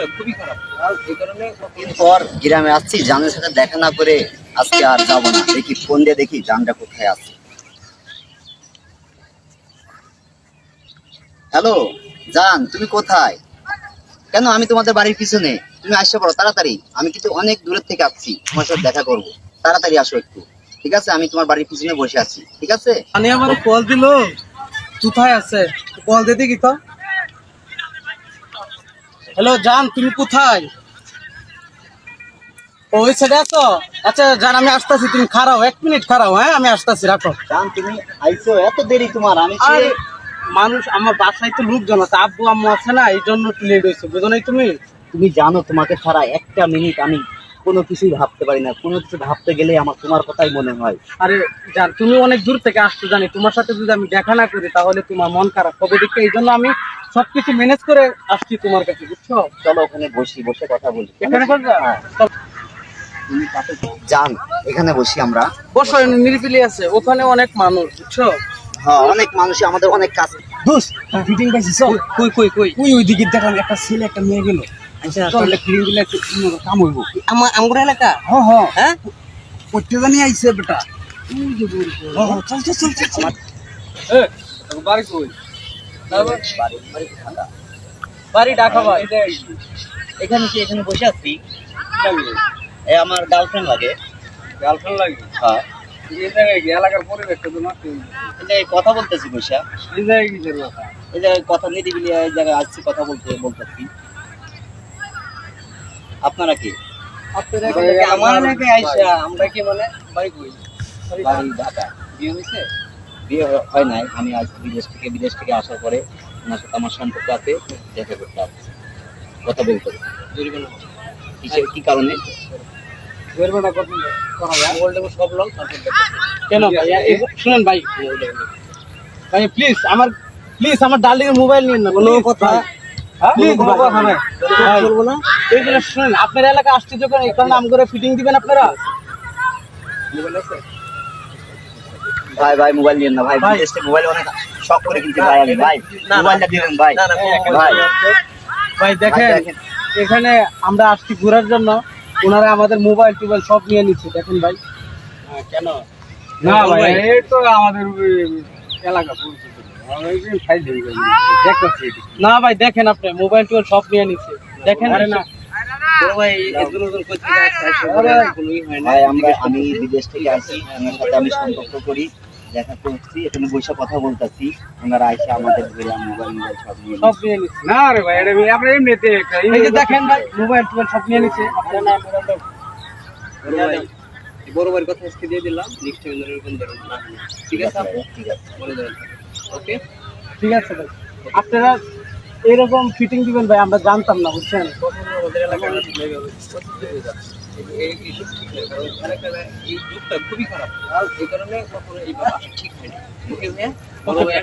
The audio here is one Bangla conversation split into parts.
যুগটা খুবই খারাপ। আর এই কারণে পর গ্রামে আসছি জানের সাথে দেখা না করে আজকে আর যাব না। দেখি ফোন দিয়ে দেখি জানটা কোথায় আছে। হ্যালো জান তুমি কোথায়? কেন আমি তোমাদের বাড়ির পিছনে? তুমি আসতে পারো তাড়াতাড়ি। আমি কিন্তু অনেক দূরের থেকে আসছি তোমার সাথে দেখা করব। তাড়াতাড়ি আসো একটু। ঠিক আছে? আমি তোমার বাড়ির পিছনে বসে আছি। ঠিক আছে? আমি আমার কল দিল। কোথায় আছে? কল দিতে কি তো। হ্যালো জান তুমি কোথায়? ওই সাইডে আছো? আচ্ছা জান আমি আসতেছি তুমি খারাও এক মিনিট খারাও হ্যাঁ আমি আসতেছি রাখো। জান তুমি আইছো এত দেরি তোমার আমি মানুষ আমার বাসায় তো লোকজন আছে আব্বু আম্মু আছে না এই জন্য লেট হয়েছে বুঝো নাই তুমি? তুমি জানো তোমাকে ছাড়া একটা মিনিট আমি কোনো কিছুই ভাবতে পারি না কোনো কিছু ভাবতে গেলে আমার তোমার কথাই মনে হয়। আরে জান তুমি অনেক দূর থেকে আসছো জানি তোমার সাথে যদি আমি দেখা না করি তাহলে তোমার মন খারাপ হবে দেখে এই জন্য আমি সবকিছু ম্যানেজ করে আসছি তোমার কাছে বুঝছ? চলো ওখানে বসি বসে কথা বলি। এখানে হ্যাঁ। যান এখানে বসি আমরা। বসো নিরিবিলি আছে ওখানে অনেক মানুষ বুঝছ? হ্যাঁ অনেক মানুষই আমাদের অনেক কাজ। দোষ ফিটিং পাইছিস? কই কই কই? ওই ওই দিকে দেখলাম একটা ছেলে একটা মেয়ে গেল। আচ্ছা তাহলে ফিটিং দিলে একটু কাম হইব। আমার আমগুর এলাকা? হ হ। হ্যাঁ? করতে জানি আইছে বেটা। হ, হ, চল চল চল চল, চল। বাড়ি কই? বাড়ি বাড়ি ঠান্ডা। বাড়ি ঢাকা ভাই। এখানে কি এখানে বসে আছি? এ আমার গার্লফ্রেন্ড লাগে। গার্লফ্রেন্ড লাগে? হ্যাঁ। এলাকার পরিবেশটা তো নষ্ট কথা বলতেছি করব এই জায়গায় কথা নিরিবিলি এই জায়গায় আসছি কথা বলতে বলতেছি। আপনারা কি? আমার এলাকায় আইসা আমরা কি মানে বাড়ি কই? বাড়ি ঢাকা। বিয়ে হয়েছে? বিয়ে হয় নাই। আমি আজ বিদেশ থেকে বিদেশ থেকে আসার পরে ওনার সাথে আমার সম্পর্ক আছে। দেখা করতে আসছি কথা বলতে কিসের কি কারণে? কেন ভাই? এ- শুনেন ভাই। ভাই প্লিজ আমার প্লিজ আমার ডার্লিং মোবাইল নিন না। কোনো কথা প্লিজ কথা বলব না? এইগুলো শুনেন আপনার এলাকা আসছে যখন করে ফিটিং দিবেন আপনারা? ভাই ভাই মোবাইল নিয়েন না ভাই মোবাইল অনেক শখ করে কিনতে ভাই আমি ভাই। মোবাইলটা দিবেন ভাই। ভাই ভাই। দেখেন। এখানে আমরা আসছি ঘোরার জন্য। ওনারা আমাদের মোবাইল টোবাইল সব নিয়ে নিচ্ছে। দেখেন ভাই। কেন? না ভাই এই তো আমাদের এলাকা পরিচিত এই। না ভাই দেখেন আপনি মোবাইল টোবাইল সব নিয়ে নিচ্ছে। দেখেন না। ভাই ভাই আমরা আমি বিদেশ থেকে আসি ওনার সাথে আমি সম্পর্ক করি দেখা করছি এখানে বসে কথা বলতেছি। ওনারা এসে আমাদের ধরে মোবাইল মোবাইল সব নিয়ে সব নিয়ে নিচ্ছে। না রে ভাই এটা আমরা এমনিতে এই যে দেখেন ভাই মোবাইল টোবাইল সব নিয়ে নিচ্ছে। আপনারা না মোবাইলটা বড় ভাইয়ের কথা আজকে দিয়ে দিলাম নেক্সট টাইম এরকম ধরুন ঠিক আছে আপু? ঠিক আছে। বলে দেবেন ওকে। ঠিক আছে ভাই। আপনারা এরকম ফিটিং দিবেন ভাই আমরা জানতাম না বুঝছেন? আমাদের এলাকায় এই ইস্যু ঠিক নেই কারণ এলাকায় এই যুগটা খুবই খারাপ আর এই কারণে কখনো এই ব্যাপার ঠিক হয়নি ওকে ভাইয়া বড় ভাই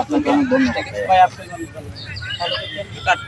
আপনাকে অনেক ধন্যবাদ ভাই আপনি কাট